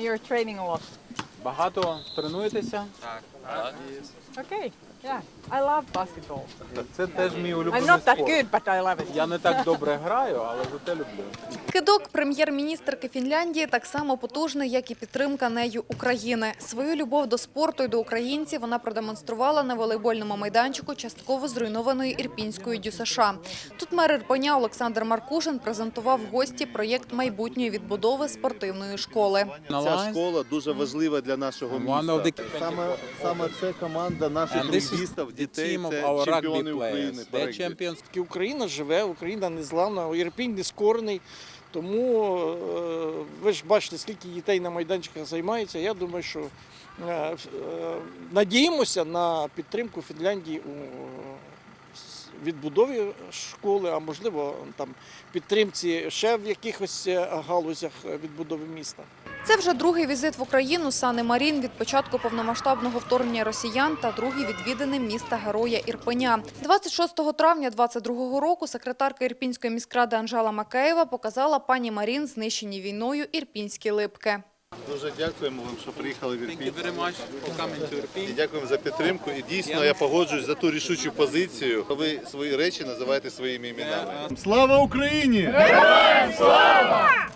You're training a lot. Багато тренуєтеся? Okay. Yeah. I love basketball. Це теж мій I'm улюблений not that спорт. good, but I love it. Я не так добре граю, але зате люблю. Кидок прем'єр-міністерки Фінляндії так само потужний, як і підтримка нею України. Свою любов до спорту і до українців вона продемонструвала на волейбольному майданчику частково зруйнованої Ірпінської ДЮСШ. Тут мер Ірпеня Олександр Маркушин презентував гості проєкт майбутньої відбудови спортивної школи. Ця школа дуже важлива для нашого міста. Саме, саме це команда наших the дітей, це чемпіони України. Таки Україна живе, Україна незламна, Ірпінь не скорений. Тому е, ви ж бачите, скільки дітей на майданчиках займається. Я думаю, що е, е, надіємося на підтримку Фінляндії у відбудові школи, а можливо там підтримці ще в якихось галузях відбудови міста. Це вже другий візит в Україну Сани Марін від початку повномасштабного вторгнення росіян та другий відвіданий міста Героя Ірпеня. 26 травня 2022 року секретарка Ірпінської міськради Анжела Макеєва показала пані Марін знищені війною ірпінські липки. Дуже дякуємо вам, що приїхали в Ірпінь. І дякуємо за підтримку. І дійсно я погоджуюсь за ту рішучу позицію. Ви свої речі називаєте своїми іменами. Слава Україні! Героям слава!